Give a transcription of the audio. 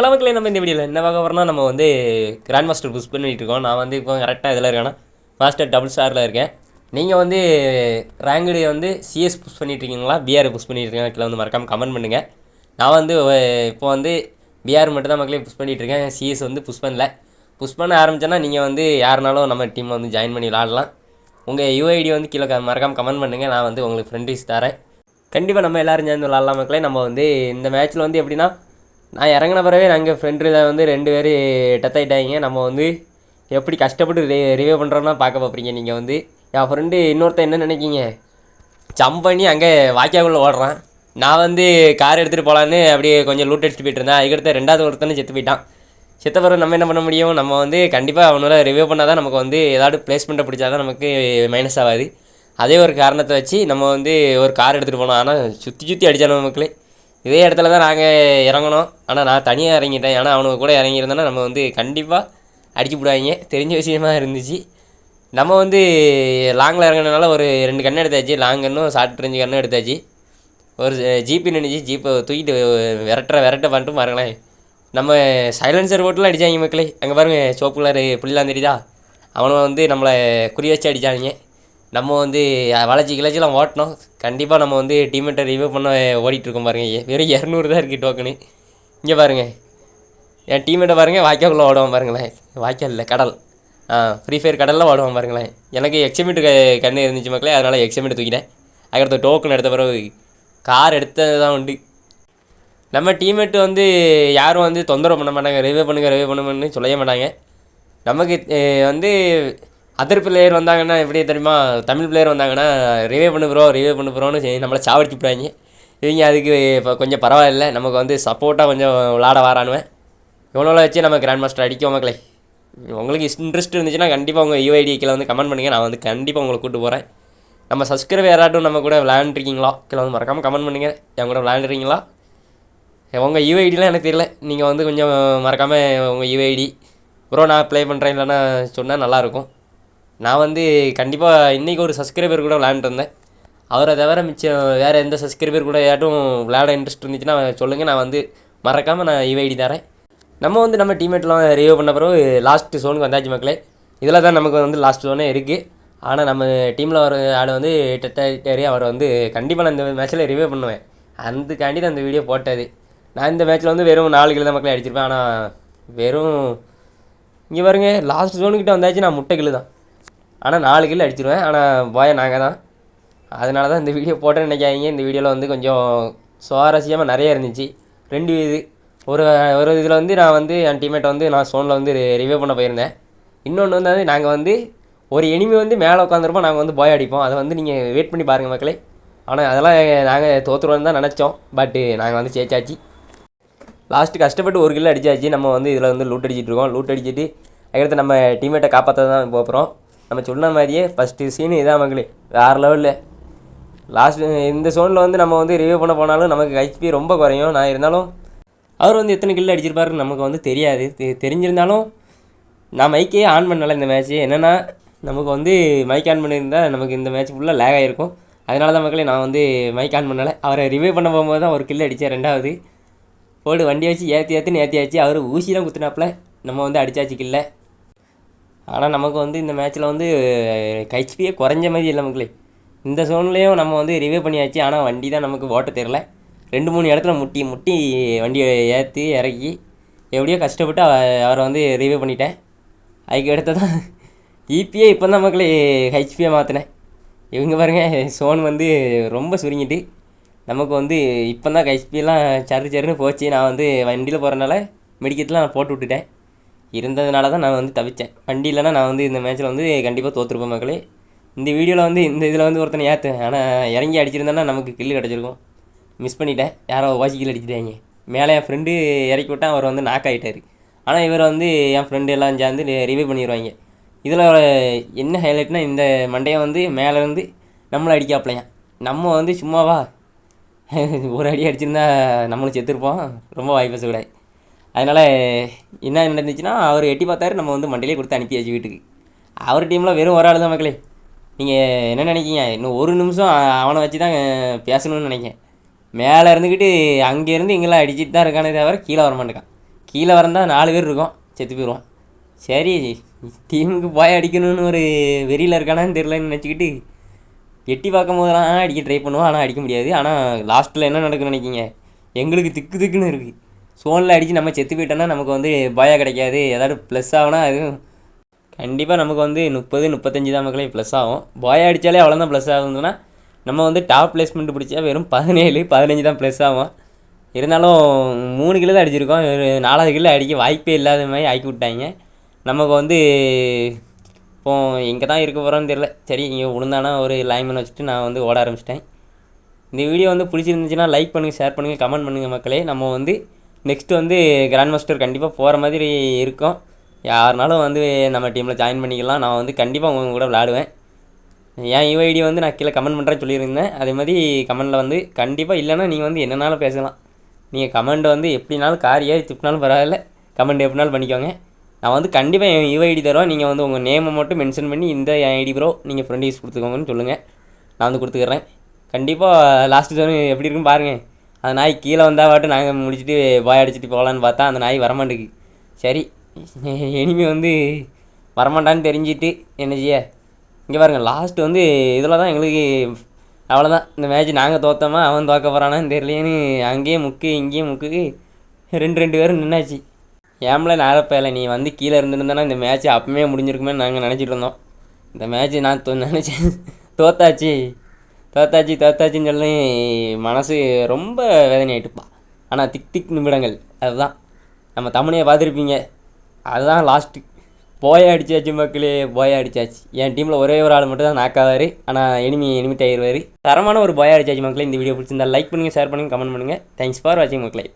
Hello மக்களே நம்ம இந்த வீடியோவில் என்ன பார்க்க போகிறோம்னா நம்ம வந்து கிராண்ட் மாஸ்டர் புஷ் பண்ணிட்டு இருக்கோம். நான் வந்து இப்போ கரெக்டாக இதில் இருக்கேன்னா மாஸ்டர் டபுள் ஸ்டாரில் இருக்கேன். நீங்கள் வந்து ரேங்குடு வந்து சிஎஸ் புஷ் பண்ணிட்டுருக்கீங்களா பிஆர் புஷ் பண்ணிட்டு இருக்கீங்களா? கீழே வந்து மறக்காமல் கமெண்ட் பண்ணுங்கள் நான் வந்து இப்போ வந்து பிஆர் மட்டும் தான் மக்களே புஷ் பண்ணிகிட்ருக்கேன் இருக்கேன். சிஎஸ் வந்து புஷ் பண்ணல. புஷ் பண்ண ஆரம்பிச்சேன்னா நீங்கள் வந்து யாருனாலும் நம்ம டீம் வந்து ஜாயின் பண்ணி விளாடலாம். உங்கள் யூஐடி வந்து கீழே க- கமெண்ட் பண்ணுங்கள் நான் வந்து உங்களுக்கு ஃப்ரெண்ட் லிஸ்ட் தரேன். கண்டிப்பாக நம்ம எல்லோரும் சேர்ந்து விளாட்லாம் மக்களே. நம்ம வந்து இந்த மேட்ச்சில் வந்து எப்படின்னா நான் இறங்கின பிறவே நாங்கள் ஃப்ரெண்டில் வந்து ரெண்டு பேர் டெத் ஆகிட்டாங்க நம்ம வந்து எப்படி கஷ்டப்பட்டு ரி ரிவே பண்ணுறோன்னா பார்க்க பார்ப்பீங்க நீங்கள் வந்து என் ஃப்ரெண்டு இன்னொருத்தன் என்ன நினைக்கிங்க? ஜம்ப் பண்ணி அங்கே வாக்கியாக்குள்ளே ஓடுறான். நான் வந்து கார் எடுத்துகிட்டு போகலான்னு அப்படியே கொஞ்சம் லூட் அடிச்சுட்டு போயிட்டு இருந்தேன். அதுக்கடுத்து ரெண்டாவது ஒருத்தனை செத்து போயிட்டான். செத்த பிறகு நம்ம என்ன பண்ண முடியும்? நம்ம வந்து கண்டிப்பாக அவனால ரிவ்யூ பண்ணால் தான் நமக்கு வந்து ஏதாவது பிளேஸ்மெண்ட்டை பிடிச்சா தான் நமக்கு மைனஸ் ஆகாது. அதே ஒரு காரணத்தை வச்சு நம்ம வந்து ஒரு கார் எடுத்துகிட்டு போனோம் ஆனால் சுற்றி சுற்றி அடித்தாலும் மக்களே இதே இடத்துல தான் நாங்கள் இறங்கணும் ஆனால் நான் தனியாக இறங்கிட்டேன். ஏன்னா அவனுக்கு கூட இறங்கியிருந்தேன்னா நம்ம வந்து கண்டிப்பாக அடிச்சு விடுவாங்க தெரிஞ்ச விஷயமா இருந்துச்சு. நம்ம வந்து லாங்கில் இறங்கினால ஒரு ரெண்டு கன்று எடுத்தாச்சு. லாங் கன்னும் ஷார்ட் ரேஞ்சு கண்ணும் எடுத்தாச்சு. ஒரு ஜீப்பு நின்றுச்சு ஜீப்பை தூக்கிட்டு விரட்டுற விரட்ட பண்ணிட்டு பாருங்களேன். நம்ம சைலன்சர் போட்டுலாம் அடித்தாங்க மக்களே. அங்கே பாருங்க சோப்பு கலர் புள்ளிலாம் தெரியுதா? அவனை வந்து நம்மளை குறி வச்சு அடித்தானுங்க நம்ம வந்து வளைச்சி கிளச்சிலாம் ஓட்டினோம் கண்டிப்பாக நம்ம வந்து டீமெட்டை ரிவ்யூ பண்ண ஓடிட்டுருக்கோம் இருக்கோம் வெறும் இரநூறு தான் இருக்குது டோக்கனு இங்கே பாருங்கள் என் டீமேட்டை பாருங்கள் வாய்க்காக்குள்ளே ஓடுவான் பாருங்களேன். வாய்க்கால் இல்லை கடல். ஆ ஃப்ரீ ஃபயர் கடலில் ஓடுவான் பாருங்களேன். எனக்கு எக்ஸிபிட் கண்ணு இருந்துச்சு மக்களே அதனால் எக்ஸிபிட் தூக்கிட்டேன். அதுக்கடுத்து டோக்கன் எடுத்த பிறகு கார் எடுத்தது தான் உண்டு. நம்ம டீம்மேட் வந்து யாரும் வந்து தொந்தரவு பண்ண மாட்டாங்க. ரிவ்யூ பண்ணுங்க ரிவ்யூ பண்ணுங்கன்னு சொல்லவே மாட்டாங்க. நமக்கு வந்து அதர் பிளேயர் வந்தாங்கன்னா எப்படி தெரியுமா? தமிழ் பிளேயர் வந்தாங்கன்னா ரிவே பண்ணு ப்ரோ ரிவே பண்ணு ப்ரோன்னு சரி நம்மளை சாவடிச்சு விட்றாங்க இவங்க அதுக்கு இப்போ கொஞ்சம் பரவாயில்ல. நமக்கு வந்து சப்போர்ட்டாக கொஞ்சம் விளாட வரானுவேன் இவ்வளோ வச்சு நம்ம கிராண்ட் மாஸ்டர் அடிக்கும் மக்களே. உங்களுக்கு இன்ட்ரெஸ்ட் இருந்துச்சுன்னா கண்டிப்பாக உங்கள் யூஐடி கீழே வந்து கமெண்ட் பண்ணுங்கள் நான் வந்து கண்டிப்பாக உங்களை கூப்பிட்டு போகிறேன் நம்ம சப்ஸ்கிரைபர் யாராட்டும் நம்ம கூட விளையாண்டுருக்கீங்களா? கீழே வந்து மறக்காமல் கமெண்ட் பண்ணுங்கள் என் கூட விளையாண்டுருக்கீங்களா? உங்கள் யூஐடிலாம் எனக்கு தெரியல. நீங்கள் வந்து கொஞ்சம் மறக்காமல் உங்கள் யூஐடி ப்ரோ நான் ப்ளே பண்ணுறேன் இல்லைன்னா சொன்னால் நல்லாயிருக்கும் நான் வந்து கண்டிப்பாக இன்றைக்கி ஒரு சப்ஸ்கிரைபர் கூட விளாண்டுருந்தேன் அவரை தவிர மிச்சம் வேறு எந்த சப்ஸ்கிரைபர் கூட யாரும் விளையாட இன்ட்ரெஸ்ட் இருந்துச்சுன்னா சொல்லுங்கள் நான் வந்து மறக்காமல் நான் யூஐடி தரேன். நம்ம வந்து நம்ம டீம்மேட்லாம் ரிவ்யூ பண்ண பிறகு லாஸ்ட் சோனுக்கு வந்தாச்சு மக்களே. இதில் தான் நமக்கு வந்து லாஸ்ட் சோனே இருக்குது ஆனால் நம்ம டீமில் வர ஆள் வந்து டெட்டாரி அவரை வந்து கண்டிப்பாக நான் இந்த மேட்ச்சில் ரிவ்யூ பண்ணுவேன். அதுக்காண்டி தான் இந்த வீடியோ போட்டது. நான் இந்த மேட்ச்சில் வந்து வெறும் நாலு கிலோ தான் மக்களை அடிச்சிருப்பேன். ஆனால் வெறும் இங்கே பாருங்க லாஸ்ட் ஜோனுக்கிட்ட வந்தாச்சு. நான் முட்டை கிலோ தான். ஆனால் நாலு கிலோ அடிச்சிருவேன். ஆனால் பாய நாங்கள் தான் அதனால தான் இந்த வீடியோ போட்டேன்னு நினைக்காதீங்க. இந்த வீடியோவில் வந்து கொஞ்சம் சுவாரஸ்யமாக நிறைய இருந்துச்சு. ரெண்டு இது. ஒரு ஒரு இதில் வந்து நான் வந்து என் டீமேட்டை வந்து நான் சோனில் வந்து ரிவ்யூ பண்ண போயிருந்தேன். இன்னொன்று வந்து நாங்கள் வந்து ஒரு எனிமி வந்து மேலே உட்காந்துருப்போம் நாங்கள் வந்து பாய் அடிப்போம். அதை வந்து நீங்கள் வெயிட் பண்ணி பாருங்கள் மக்களே. ஆனால் அதெல்லாம் நாங்கள் தோற்றுருவோன்னு தான் நினச்சோம். பட்டு நாங்கள் வந்து ஜெயிச்சாச்சு. லாஸ்ட்டு கஷ்டப்பட்டு ஒரு கிலோ அடிச்சாச்சு. நம்ம வந்து இதில் வந்து லூட் அடிச்சிட்ருக்கோம் லூட் அடிச்சுட்டு அதுக்கடுத்து நம்ம டீமேட்டை காப்பாற்ற தான் போகிறோம் நம்ம சொன்ன மாதிரியே ஃபஸ்ட்டு சீனு இதான் மக்களே வேறு லெவலில் லாஸ்ட் இந்த சோனில் வந்து நம்ம வந்து ரிவ்யூ பண்ண போனாலும் நமக்கு ஹெச்பி ரொம்ப குறையும். நான் இருந்தாலும் அவர் வந்து எத்தனை கில்லு அடிச்சிருப்பாருன்னு நமக்கு வந்து தெரியாது. தெ- தெரிஞ்சிருந்தாலும் நான் மைக்கே ஆன் பண்ணல இந்த மேட்ச்சு என்னென்னா நமக்கு வந்து மைக் ஆன் பண்ணியிருந்தால் நமக்கு இந்த மேட்ச் ஃபுல்லாக லேக் ஆகிருக்கும் அதனால தான் மக்களே நான் வந்து மைக் ஆன் பண்ணலை. அவரை ரிவ்யூ பண்ண போகும்போது தான் ஒரு கில் அடித்தேன் ரெண்டாவது. போடு வண்டியை வச்சு ஏற்றி ஏற்றின்னு ஏற்றியாச்சு அவர் ஊசி தான் குத்துனாப்புல. நம்ம வந்து அடிச்சாச்சு கில்ல ஆனால் நமக்கு வந்து இந்த மேட்ச்சில் வந்து கைச்சிபியே குறைஞ்ச மாதிரி இல்லை மக்களே. இந்த சோன்லேயும் நம்ம வந்து ரிவ்யூ பண்ணியாச்சு. ஆனால் வண்டி தான் நமக்கு ஓட்ட தெரில ரெண்டு மூணு இடத்துல முட்டி முட்டி வண்டியை ஏற்றி இறக்கி எப்படியோ கஷ்டப்பட்டு அவரை வந்து ரிவ்யூ பண்ணிட்டேன். அதுக்கு அடுத்து தான் இபிஏ இப்போ தான் மக்களே ஹெச்பியை மாற்றினேன் இவங்க பாருங்கள் சோன் வந்து ரொம்ப சுருங்கிட்டு. நமக்கு வந்து இப்போ தான் ஹெச்பியெல்லாம் சரு சருன்னு போச்சு. நான் வந்து வண்டியில் போகிறனால மெடிக்கத்தில் நான் போட்டு விட்டுட்டேன். இருந்ததுனால தான் நான் வந்து தவிச்சேன். வண்டி இல்லைன்னா நான் வந்து இந்த மேட்ச்சில் வந்து கண்டிப்பாக தோற்றுருப்பேன் மக்களே. இந்த வீடியோவில் வந்து இந்த இதில் வந்து ஒருத்தனை ஏற்றுவேன் ஆனால் இறங்கி அடிச்சிருந்தேன்னா நமக்கு கில்லு கிடச்சிருக்கும். மிஸ் பண்ணிட்டேன். யாரோ வாசி கில் அடிச்சிட்டாங்க. மேலே என் ஃப்ரெண்டு இறக்கி விட்டா அவர் வந்து நாக் ஆகிட்டார் ஆனால் இவர் வந்து என் ஃப்ரெண்டு எல்லாம் சேர்ந்து ரிவ்யூ பண்ணிடுவாங்க இதில் என்ன ஹைலைட்னா இந்த மண்டையை வந்து மேலேருந்து நம்மளை அடிக்காப்லையா நம்ம வந்து சும்மாவா? ஒரு அடி அடிச்சிருந்தா நம்மளும் செத்துருப்போம். ரொம்ப வாய்ப்பு கூட அதனால் என்ன நடந்துச்சுன்னா அவர் எட்டி பார்த்தாரு நம்ம வந்து மண்டையிலே கொடுத்து அனுப்பியாச்சு வீட்டுக்கு. அவர் டீமில் வெறும் ஒரு ஆள் தான் மக்களே. நீங்கள் என்ன நினைக்கிங்க இன்னும் ஒரு நிமிஷம் அவனை வச்சு தான் பேசணும்னு நினைக்கேன் மேலே இருந்துக்கிட்டு அங்கேருந்து இங்கெல்லாம் அடிச்சிட்டு தான் இருக்கானே தவிர கீழே வர மாட்டேக்கான் கீழே வரந்தால் நாலு பேர் இருக்கோம் செத்து போயிடுவோம் சரி டீமுக்கு போய் அடிக்கணும்னு ஒரு வெறியில் இருக்கானான்னு தெரிலன்னு நினச்சிக்கிட்டு எட்டி பார்க்கும் போதெல்லாம் அடிக்க ட்ரை பண்ணுவோம் ஆனால் அடிக்க முடியாது. ஆனால் லாஸ்ட்டில் என்ன நடக்குன்னு நினைக்கிங்க எங்களுக்கு திக்கு திக்குன்னு இருக்குது சோனில் அடித்து நம்ம செத்து போயிட்டோன்னா நமக்கு வந்து பாயா கிடைக்காது. ஏதாவது ப்ளஸ் ஆகுனா அதுவும் கண்டிப்பாக நமக்கு வந்து முப்பது முப்பத்தஞ்சு தான் மக்களே ப்ளஸ் ஆகும். பாயா அடித்தாலே அவ்வளோதான் ப்ளஸ் ஆகுதுன்னா நம்ம வந்து டாப் பிளேஸ்மெண்ட் பிடிச்சா வெறும் பதினேழு பதினஞ்சு தான் ப்ளஸ் ஆகும். இருந்தாலும் மூணு கிலோ தான் அடிச்சிருக்கோம். ஒரு நாலாவது கிலோ அடிக்க வாய்ப்பே இல்லாத மாதிரி ஆக்கி விட்டாங்க. நமக்கு வந்து இப்போ எங்கே தான் இருக்க போகிறோன்னு தெரில சரி இங்கே விழுந்தானா ஒரு லைமன் வச்சுட்டு நான் வந்து ஓட ஆரம்பிச்சிட்டேன். இந்த வீடியோ வந்து பிடிச்சிருந்துச்சுன்னா லைக் பண்ணுங்கள் ஷேர் பண்ணுங்கள் கமெண்ட் பண்ணுங்கள் மக்களே. நம்ம வந்து நெக்ஸ்ட் வந்து கிராண்ட் மாஸ்டர் கண்டிப்பாக போகிற மாதிரி இருக்கும். யாருனாலும் வந்து நம்ம டீமில் ஜாயின் பண்ணிக்கலாம். நான் வந்து கண்டிப்பாக உங்கள் கூட விளாடுவேன் என் யூஐடி வந்து நான் கீழே கமெண்ட் பண்ணுறேன்னு சொல்லியிருந்தேன். அதே மாதிரி கமெண்டில் வந்து கண்டிப்பாக இல்லைன்னா நீங்கள் வந்து என்னனாலும் பேசலாம். நீங்கள் கமெண்ட் வந்து எப்படினாலும் கார் ஏறி திட்டினாலும் பரவாயில்ல. கமெண்ட் எப்படினாலும் பண்ணிக்கோங்க. நான் வந்து கண்டிப்பாக என் யூஐடி தருவேன். நீங்கள் வந்து உங்கள் நேமை மட்டும் மென்ஷன் பண்ணி இந்த என் ஐடி ப்ரோ நீங்கள் ஃப்ரெண்ட் யூஸ் கொடுத்துக்கோங்கன்னு சொல்லுங்கள் நான் வந்து கொடுத்துக்கிறேன். கண்டிப்பாக லாஸ்ட் ஜோன் எப்படி இருக்குன்னு பாருங்கள் அந்த நாய் கீழே வந்தால் பாட்டு நாங்கள் முடிச்சுட்டு பாய் அடிச்சுட்டு போகலான்னு பார்த்தா அந்த நாய் வரமாட்டேங்குது. சரி இனிமே வந்து வரமாட்டான்னு தெரிஞ்சிட்டு என்ன செய்ய? இங்கே பாருங்கள் லாஸ்ட் வந்து இதில் தான் எங்களுக்கு அவ்வளோதான் இந்த மேட்ச் நாங்கள் தோத்தோமா அவன் தோக்க போகிறானான்னு தெரியலையேன்னு அங்கேயே முக்கு இங்கேயும் முக்கு ரெண்டு ரெண்டு பேரும் நின்னாச்சு. ஏம்ல நேரப்பையில நீ வந்து கீழே இருந்திருந்தேன்னா இந்த மேட்ச் அப்பவுமே முடிஞ்சிருக்குமே நாங்கள் நினச்சிட்டு இருந்தோம். இந்த மேட்ச் நான் தோ நினச்சேன். தோத்தாச்சு. தோத்தாச்சு தோத்தாச்சின்னு சொல்லி மனசு ரொம்ப வேதனையாயிட்டுப்பா. ஆனால் திக் திக் நிமிடங்கள் அதுதான். நம்ம தமிழையை பார்த்துருப்பீங்க. அதுதான் லாஸ்ட்டு போய அடிச்சாச்சு மக்களே போய அடிச்சாச்சு. என் டீமில் ஒரே ஒரு ஆள் மட்டும் தான் நாக்காவார் ஆனால் எனிமி எனிமிட் ஆயிடுவார் தரமான ஒரு போய அடிச்சாச்சு மக்களே இந்த வீடியோ பிடிச்சிருந்தா லைக் பண்ணுங்கள் ஷேர் பண்ணுங்கள் கமெண்ட் பண்ணுங்கள் தேங்க்ஸ் ஃபார் வாட்சிங் மக்களே.